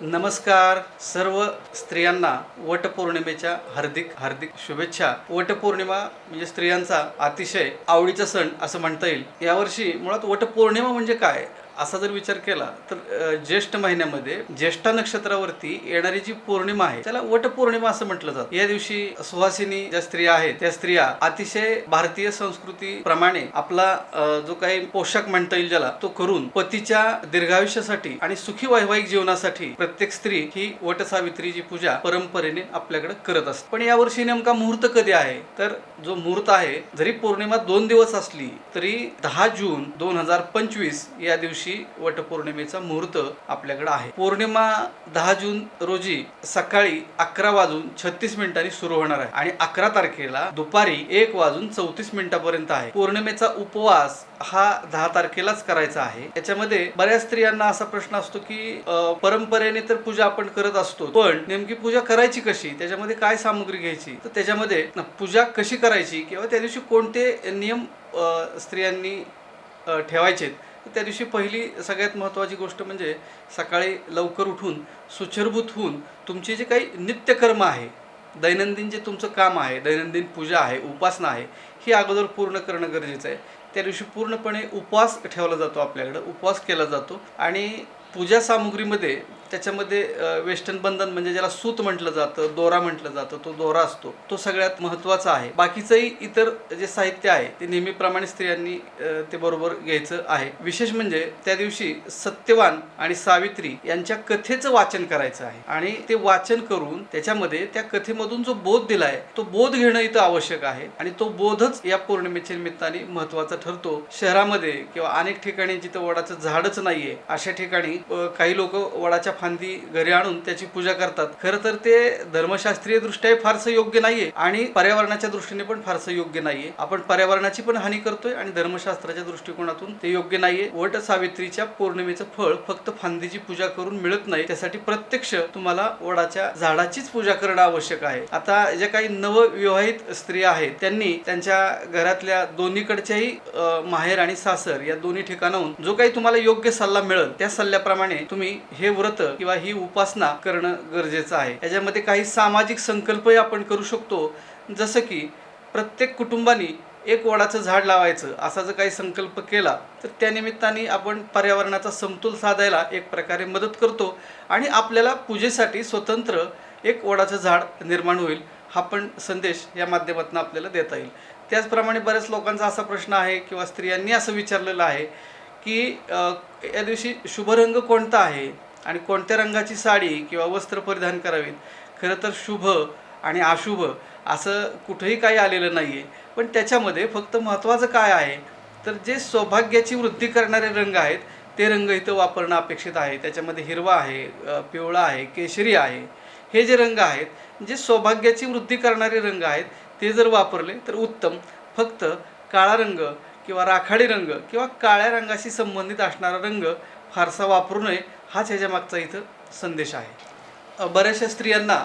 नमस्कार. सर्व स्त्रियांना वटपौर्णिमेच्या हार्दिक हार्दिक शुभेच्छा. वटपौर्णिमा म्हणजे स्त्रियांचा अतिशय आवडीचा सण असं म्हणता येईल. यावर्षी मुळात वटपौर्णिमा म्हणजे काय? असा जर विचार केला तर ज्येष्ठ महिन्यामध्ये ज्येष्ठा नक्षत्रावरती येणारी जी पौर्णिमा आहे त्याला वटपौर्णिमा असं म्हटलं जातं. या दिवशी सुहासिनी ज्या स्त्रिया आहेत त्या स्त्रिया अतिशय भारतीय संस्कृती प्रमाणे आपला जो काही पोशाख म्हणता येईल ज्याला तो करून पतीच्या दीर्घायुष्यासाठी आणि सुखी वैवाहिक जीवनासाठी प्रत्येक स्त्री ही वट सावित्रीची पूजा परंपरेने आपल्याकडे करत असते. पण यावर्षी नेमका मुहूर्त कधी आहे? तर जो मुहूर्त आहे जरी पौर्णिमा दोन दिवस असली तरी दहा जून दोन हजार पंचवीस या दिवशी वटपौर्णिमेचा मुहूर्त आपल्याकडे आहे. पौर्णिमा दहा जून रोजी सकाळी अकरा वाजून छत्तीस मिनिटांनी सुरू होणार आहे आणि अकरा तारखेला दुपारी एक वाजून चौतीस मिनिटापर्यंत आहे. पौर्णिमेचा उपवास हा दहा तारखेलाच करायचा आहे. याच्यामध्ये बऱ्याच स्त्रियांना असा प्रश्न असतो की परंपरेने तर पूजा आपण करत असतो पण नेमकी पूजा करायची कशी? त्याच्यामध्ये काय सामुग्री घ्यायची? तर त्याच्यामध्ये पूजा कशी करायची? किंवा त्या दिवशी कोणते नियम स्त्रियांनी ठेवायचेत? तर त्या दिवशी पहिली सगळ्यात महत्त्वाची गोष्ट म्हणजे सकाळी लवकर उठून सुचरभूत होऊन तुमचे जे काही नित्यकर्म आहे दैनंदिन जे तुमचं काम आहे दैनंदिन पूजा आहे उपासना आहे ही अगोदर पूर्ण करणं गरजेचं आहे. त्या दिवशी पूर्णपणे उपवास ठेवला जातो आपल्याकडं उपवास केला जातो. आणि पूजा सामुग्रीमध्ये त्याच्यामध्ये वेस्टर्न बंधन म्हणजे ज्याला सूत म्हटलं जातं दोरा म्हटलं जातं तो दोरा असतो. तो सगळ्यात महत्त्वाचा आहे. बाकीचंही इतर जे साहित्य आहे ते नेहमीप्रमाणे स्त्रियांनी ते बरोबर घ्यायचं आहे. विशेष म्हणजे त्या दिवशी सत्यवान आणि सावित्री यांच्या कथेचं वाचन करायचं आहे. आणि ते वाचन करून त्याच्यामध्ये त्या कथेमधून जो बोध दिलाय तो बोध घेणं इथं आवश्यक आहे. आणि तो बोधच या पौर्णिमेच्या निमित्ताने महत्त्वाचा ठरतो. शहरामध्ये किंवा अनेक ठिकाणी जिथं वडाचं झाडच नाहीये अशा ठिकाणी काही लोक वडाच्या फांदी घरी आणून त्याची पूजा करतात. खरं तर ते धर्मशास्त्रीय दृष्ट्या फारसं योग्य नाहीये आणि पर्यावरणाच्या दृष्टीने पण फारसं योग्य नाहीये. आपण पर्यावरणाची पण हानी करतोय आणि धर्मशास्त्राच्या दृष्टिकोनातून ते योग्य नाहीये. वट सावित्रीच्या पौर्णिमेचं फळ फक्त फांदीची पूजा करून मिळत नाही. त्यासाठी प्रत्यक्ष तुम्हाला वडाच्या झाडाचीच पूजा करणं आवश्यक आहे. आता ज्या काही नवविवाहित स्त्रिया आहेत त्यांनी त्यांच्या घरातल्या दोन्हीकडच्याही माहेर आणि सासर या दोन्ही ठिकाणाहून जो काही तुम्हाला योग्य सल्ला मिळेल त्या सल्ल्याप्रमाणे तुम्ही हे व्रत किंवा ही उपासना करणं गरजेचं आहे. याच्यामध्ये काही सामाजिक संकल्पही आपण करू शकतो. जसं की प्रत्येक कुटुंबानी एक वडाचं झाड लावायचं असा जर काही संकल्प केला तर त्या निमित्ताने आपण पर्यावरणाचा समतोल साधायला एक प्रकारे मदत करतो आणि आपल्याला पूजेसाठी स्वतंत्र एक वडाचं झाड निर्माण होईल हा पण संदेश या माध्यमातून आपल्याला देता येईल. त्याचप्रमाणे बऱ्याच लोकांचा असा प्रश्न आहे किंवा स्त्रियांनी असं विचारलेलं आहे की या दिवशी शुभरंग कोणता आहे? आणि कोणत्या रंगाची साडी किंवा वस्त्र परिधान करावीत? खरं तर शुभ आणि अशुभ असं कुठंही काही आलेलं नाही आहे पण त्याच्यामध्ये फक्त महत्त्वाचं काय आहे? तर जे सौभाग्याची वृद्धी करणारे रंग आहेत ते रंग इथं वापरणं अपेक्षित आहे. त्याच्यामध्ये हिरवा आहे पिवळा आहे केशरी आहे. हे जे रंग आहेत जे सौभाग्याची वृद्धी करणारे रंग आहेत ते जर वापरले तर उत्तम. फक्त काळा रंग किंवा राखाडी रंग किंवा काळ्या रंगाशी संबंधित असणारा रंग फारसा वापरू नये हाच ह्याच्यामागचा इथं संदेश आहे. बऱ्याचशा स्त्रियांना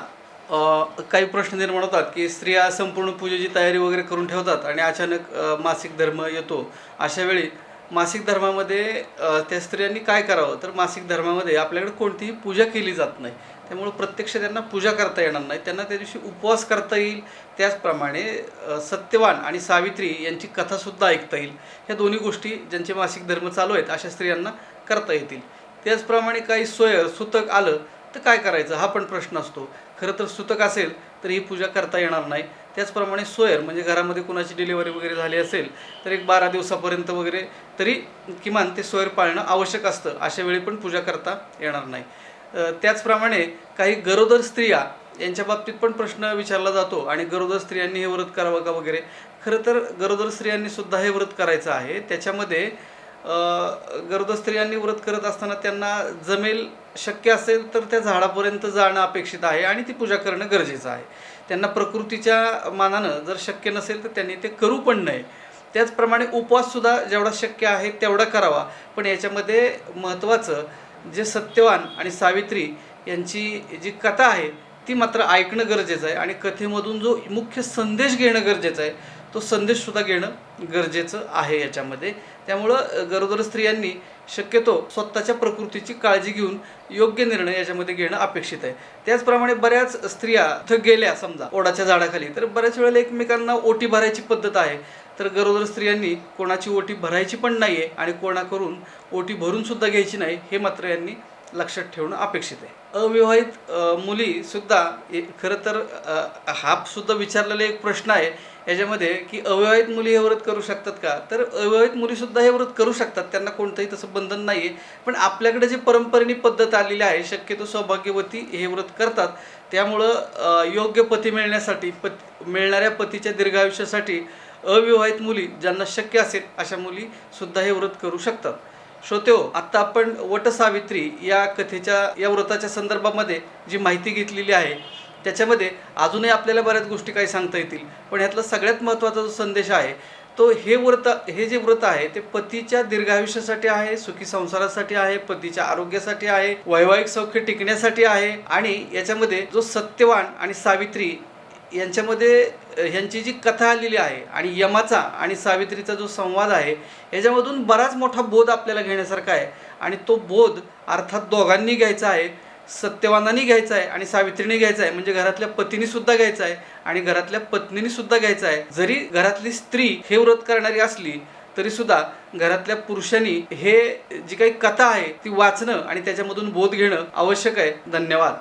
काही प्रश्न निर्माण होतात की स्त्रिया संपूर्ण पूजेची तयारी वगैरे करून ठेवतात आणि अचानक मासिक धर्म येतो. अशा वेळी मासिक धर्मामध्ये त्या स्त्रियांनी काय करावं? तर मासिक धर्मामध्ये आपल्याकडे कोणतीही पूजा केली जात नाही. त्यामुळं प्रत्यक्ष त्यांना पूजा करता येणार नाही. त्यांना त्या दिवशी उपवास करता येईल. त्याचप्रमाणे सत्यवान आणि सावित्री यांची कथासुद्धा ऐकता येईल. ह्या दोन्ही गोष्टी ज्यांचे मासिक धर्म चालू आहेत अशा स्त्रियांना करता येतील. त्याचप्रमाणे काही सोयर सुतक आलं तर काय करायचं? हा पण प्रश्न असतो. खरं तर सुतक असेल तर ही पूजा करता येणार नाही. त्याचप्रमाणे सोयर म्हणजे घरामध्ये कुणाची डिलिव्हरी वगैरे झाली असेल तर एक बारा दिवसापर्यंत वगैरे तरी किमान ते सोयर पाळणं आवश्यक असतं. अशा वेळी पण पूजा करता येणार नाही. त्याचप्रमाणे काही गरोदर स्त्रिया यांच्या बाबतीत पण प्रश्न विचारला जातो. आणि गरोदर स्त्रियांनी हे व्रत करावं का वगैरे? खरं तर गरोदर स्त्रियांनी सुद्धा हे व्रत करायचं आहे. त्याच्यामध्ये गरोदर स्त्रियांनी व्रत करत असताना त्यांना जमेल शक्य असेल तर त्या झाडापर्यंत जाणं अपेक्षित आहे आणि ती पूजा करणं गरजेचं आहे. त्यांना प्रकृतीच्या मानानं जर शक्य नसेल तर त्यांनी ते करू पण नये. त्याचप्रमाणे उपवाससुद्धा जेवढा शक्य आहे तेवढा करावा. पण याच्यामध्ये महत्त्वाचं जे सत्यवान आणि सावित्री यांची जी कथा आहे ती मात्र ऐकणं गरजेचं आहे आणि कथेमधून जो मुख्य संदेश घेणं गरजेचं आहे तो संदेशसुद्धा घेणं गरजेचं आहे याच्यामध्ये. त्यामुळं गरोदर स्त्रियांनी शक्यतो स्वतःच्या प्रकृतीची काळजी घेऊन योग्य निर्णय याच्यामध्ये घेणं अपेक्षित आहे. त्याचप्रमाणे बऱ्याच स्त्रिया इथं गेल्या समजा ओढाच्या झाडाखाली. तर बऱ्याच वेळेला एकमेकांना ओटी भरायची पद्धत आहे. तर गरोदर स्त्रियांनी कोणाची ओटी भरायची पण नाही आहे आणि कोणाकडून ओटी भरून सुद्धा घ्यायची नाही हे मात्र यांनी लक्षात ठेवणं अपेक्षित आहे. अविवाहित मुलीसुद्धा खरं तर हा सुद्धा विचारलेला एक प्रश्न आहे. याच्यामध्ये की अविवाहित मुली हे व्रत करू शकतात का? तर अविवाहित मुलीसुद्धा हे व्रत करू शकतात. त्यांना कोणतंही तसं बंधन नाही आहे पण आपल्याकडे जी परंपरेने पद्धत आलेली आहे शक्यतो सौभाग्यवती हे व्रत करतात. त्यामुळं योग्य पती मिळण्यासाठी पत मिळणाऱ्या पतीच्या दीर्घायुष्यासाठी अविवाहित मुली ज्यांना शक्य असेल अशा मुलीसुद्धा हे व्रत करू शकतात. श्रोते हो आत्ता आपण वटसावित्री या कथेच्या या व्रताच्या संदर्भामध्ये जी माहिती घेतलेली आहे त्याच्यामध्ये अजूनही आपल्याला बऱ्याच गोष्टी काही सांगता येतील. पण ह्यातला सगळ्यात महत्त्वाचा जो संदेश आहे तो हे व्रत हे जे व्रत आहे ते पतीच्या दीर्घायुष्यासाठी आहे सुखी संसारासाठी आहे पतीच्या आरोग्यासाठी आहे वैवाहिक सौख्य टिकण्यासाठी आहे आणि याच्यामध्ये जो सत्यवान आणि सावित्री यांच्यामध्ये ह्यांची जी कथा आलेली आहे आणि यमाचा आणि सावित्रीचा जो संवाद आहे याच्यामधून बराच मोठा बोध आपल्याला घेण्यासारखा आहे. आणि तो बोध अर्थात दोघांनी घ्यायचा आहे सत्यवानांनी घ्यायचा आहे आणि सावित्रीने घ्यायचा आहे. म्हणजे घरातल्या पतीने सुद्धा घ्यायचा आहे आणि घरातल्या पत्नीने सुद्धा घ्यायचा आहे. जरी घरातली स्त्री हे व्रत करणारी असली तरी सुद्धा घरातल्या पुरुषांनी हे जी काही कथा आहे ती वाचणं आणि त्याच्यामधून बोध घेणं आवश्यक आहे. धन्यवाद.